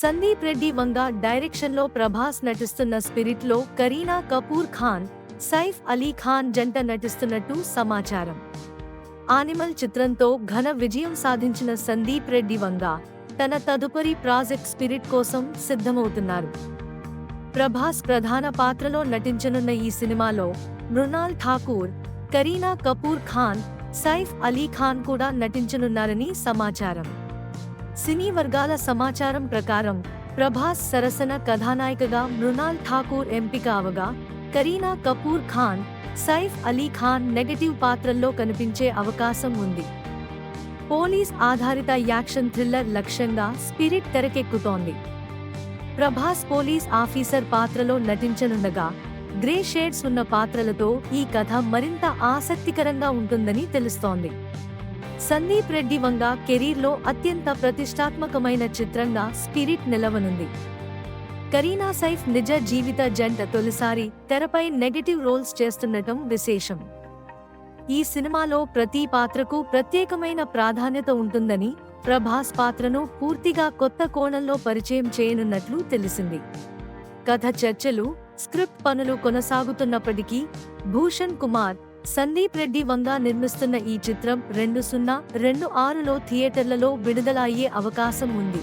సందీప్ రెడ్డి వంగ డైరెక్షన్లో ప్రభాస్ నటిస్తున్న స్పిరిట్లో కరీనా కపూర్ ఖాన్ సైఫ్ అలీ ఖాన్ జంట నటిస్తున్నట్టు సమాచారం. ఆనిమల్ చిత్రంతో ఘన విజయం సాధించిన సందీప్ రెడ్డి వంగ తన తదుపరి ప్రాజెక్ట్ స్పిరిట్ కోసం సిద్ధమవుతున్నారు. ప్రభాస్ ప్రధాన పాత్రలో నటించనున్న ఈ సినిమాలో మృణాల్ ఠాకూర్ కరీనా కపూర్ ఖాన్ సైఫ్ అలీ ఖాన్ కూడా నటించనున్నారని సమాచారం. సినీ వర్గాల సమాచారం ప్రకారం ప్రభాస్ సరసన కథానాయికగా మృణాల్ ఠాకూర్ ఎంపిక అవగా కరీనా కపూర్ ఖాన్ సైఫ్ అలీ ఖాన్ నెగటివ్ పాత్రల్లో కనిపించే అవకాశం ఉంది. పోలీస్ ఆధారిత యాక్షన్ థ్రిల్లర్ లక్ష్యంగా స్పిరిట్ తెరకెక్కుతోంది. ప్రభాస్ పోలీస్ ఆఫీసర్ పాత్రలో నటించనుండగా గ్రే షేడ్స్ ఉన్న పాత్రలతో ఈ కథ మరింత ఆసక్తికరంగా ఉంటుందని తెలుస్తోంది. సందీప్ రెడ్డి వంగ కెరీర్లో అత్యంత ప్రతిష్టాత్మకమైన చిత్రంగా స్పిరిట్ నిలవనుంది. కరీనా సైఫ్ నిజ జీవిత జంట తొలిసారి తెరపై నెగటివ్ రోల్స్ చేస్తుండటం విశేషం. ఈ సినిమాలో ప్రతి పాత్రకు ప్రత్యేకమైన ప్రాధాన్యత ఉంటుందని ప్రభాస్ పాత్రను పూర్తిగా కొత్త కోణంలో పరిచయం చేయనున్నట్లు తెలిసింది. కథ చర్చలు స్క్రిప్ట్ పనులు కొనసాగుతున్నప్పటికీ భూషణ్ కుమార్ సందీప్ రెడ్డి వంగా నిర్మిస్తున్న ఈ చిత్రం రెండు సున్నా రెండు ఆరులో థియేటర్లలో విడుదల అయ్యే అవకాశం ఉంది.